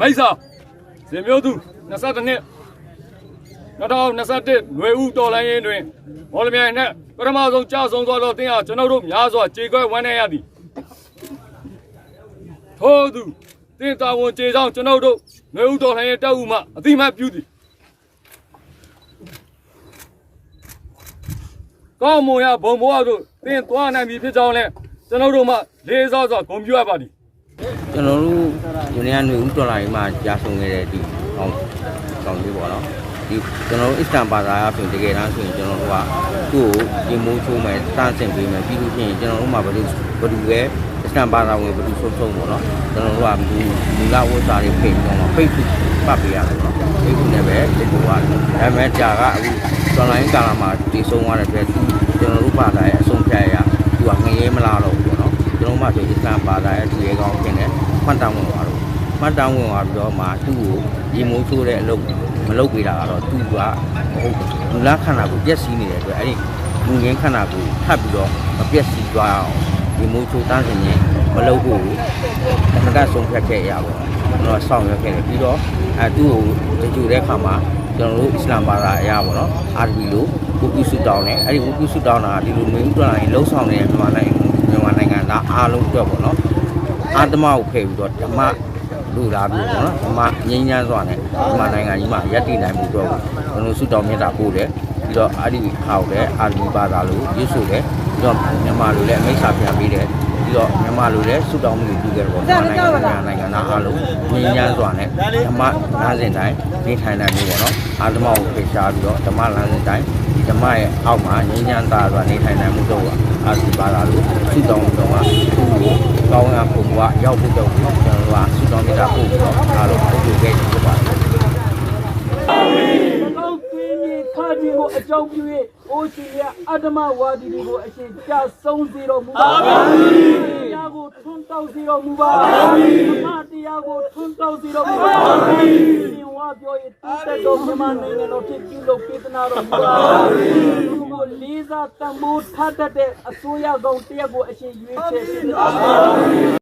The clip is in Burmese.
မိတ်ဆာဇင်မျိုးသူ22နှစ်2021ຫນွေဦးတော်လိုင်းရင်တွင်မော်လမြိုင်နှင့်ပထမဆုံးကြာဆုံးသွားသောတင်းအားကျွန်ုပ်တို့များစွာကြေကွဲဝမ်းနည်းရသည်ထို့သူတင်းတာဝန်ကြေဆောင်ကျွန်ုပ်တို့ຫນွေဦးတော်လိုင်းရင်တက်ဦးမှအတိမတ်ပြုသည်ကောင်းမွန်ရဘုံဘွားတို့တင်းသွားနိုင်ပြီဖြစ်ကြောင်းလဲကျွန်ုပ်တို့မှလေးစားစွာဂုဏ်ပြုအပ်ပါသည် ကျွန်တော်တို့ယူနီယံတွေဦးတော်လာရေးမှာကြာဆုံးခဲ့တဲ့ဒီအောင်ကောင်းလေးပေါ့နော်ဒီကျွန်တော်တို့အစ္စတန်ဘာသာအပြင်တကယ်တမ်းဆိုရင်ကျွန်တော်တို့ကသူ့ကိုဒီမိုးချိုးမယ်တန်းဆင်ပေးမယ်ပြီးလို့ရှိရင်ကျွန်တော်တို့မှာဘယ်လိုဘယ်လိုပဲအစ္စတန်ဘာသာဝင်ဘယ်လိုဆုံးဆုံးပေါ့နော်ကျွန်တော်တို့ကမူမူလဝတ်စာတွေဖိတ်တော့ဖိတ်ပြီးပတ်ပေးရတယ်ပေါ့နော်ဖိတ်ပြီးလည်းပဲဒီလိုပါဒါပေမဲ့ကြာကအခုတော်လိုင်းကာလာမှာတည်ဆုံးသွားတဲ့အတွက်သူကျွန်တော်တို့ဘာသာရဲ့အဆုံးဖြတ်ရသူကငရေမလာတော့ဘူးပေါ့နော်ကျွန်တော် မှဆိုအစ္စတန်ဘာသာရဲ့သူရဲ့ကောင်းဖြစ်နေမှတ်တမ်းဝင်သွားတော့မှတ်တမ်းဝင်သွားပြီးတော့မှသူ့ကိုရေမိုးချိုးတဲ့အလုပ်မလုပ်ပေးတာကတော့သူကမဟုတ်ဘူးလူလားခန္ဓာကိုပြက်စီးနေတဲ့အတွက်အဲ့ဒီလူငင်းခန္ဓာကိုထပ်ပြီးတော့မပြက်စီးသွားအောင်ရေမိုးချိုးတန်းစင်ရင်မလုပ်ဖို့တခါဆုံးဖြတ်ခဲ့ရပါတော့ကျွန်တော်ဆောင်းရွက်ခဲ့တယ်ပြီးတော့အဲသူ့ကိုတကြူတဲ့အခါမှာကျွန်တော်တို့အစ္စလာမ်ဘာသာအရာပေါ့နော်အာရဘီလိုဝတ်ပြုဆုတောင်းတယ်အဲ့ဒီဝတ်ပြုဆုတောင်းတာဒီလိုမျိုးတော်ရင်လှုပ်ဆောင်နေတဲ့မြန်မာနိုင်ငံ မြန်မာနိုင်ငံသားအားလုံးအတွက်ပေါ့နော်အာတမကိုဖယ်ပြီးတော့ဓမ္မလူလာပြီးတော့နော်ဓမ္မငြိမ်းချမ်းစွာနဲ့ဒီမှာနိုင်ငံကြီးမှာယက်တည်နိုင်မှုတော့ကျွန်တော်ဆုတောင်းမြတ်တာပို့တယ်ပြီးတော့အာဒီခါကိုလည်းအာဒီဘာသာလို့ရွတ်ဆိုတယ်ပြီးတော့မြန်မာလူလည်းအမိတ်စာပြန်ပေးတယ်ပြီးတော့မြန်မာလူလည်းဆုတောင်းမှုတွေပြုခဲ့တယ်ပေါ့နိုင်ငံနိုင်ငံသားအားလုံးငြိမ်းချမ်းစွာနဲ့ဓမ္မလမ်းစဉ်တိုင်းနေထိုင်နိုင်မှုပေါ့နော်အာတမကိုဖယ်ရှားပြီးတော့ဓမ္မလမ်းစဉ်တိုင်းဒီ ဓမ္မရဲ့အောက်မှာငြိမ်းချမ်းသာစွာနေထိုင်နိုင်မှုတော့အာဒီဘာသာလို့ဆုတောင်းမှုတော့သူ့ကိုကောင်းရာပုံကရောက်ဖို့တော့ကျွန်တော်တို့ကဆုတောင်းနေတာပို့ပြီးတော့အားလုံးပုဂ္ဂိုလ်ခဲ့ဖြစ်ပါတယ်ကောင်းကင်းကြီးခါကြီးကိုအကြောင်းပြု၍အိုရှင်ရအတ္တမဝါဒီတွေကိုအရှင်ကြဆုံးစေတော်မူပါအာမင်တရားကိုထွန်းတောက်စေတော်မူပါအာမင်ဓမ္မတရားကိုထွန်းတောက်စေတော်မူပါအာမင် ရှင်ဝါပြော၍တည်တဲ့တော်မြန်မာနိုင်ငံတော်ဖြစ်ပြုလုပ်ပေးသနာတော်မူပါအာမင်သူကိုလေးစားတန်ဖိုးထားတတ်တဲ့အစိုးရကောင်တရက်ကိုအရှင်ရွေးချယ်ပေးပါအာမင်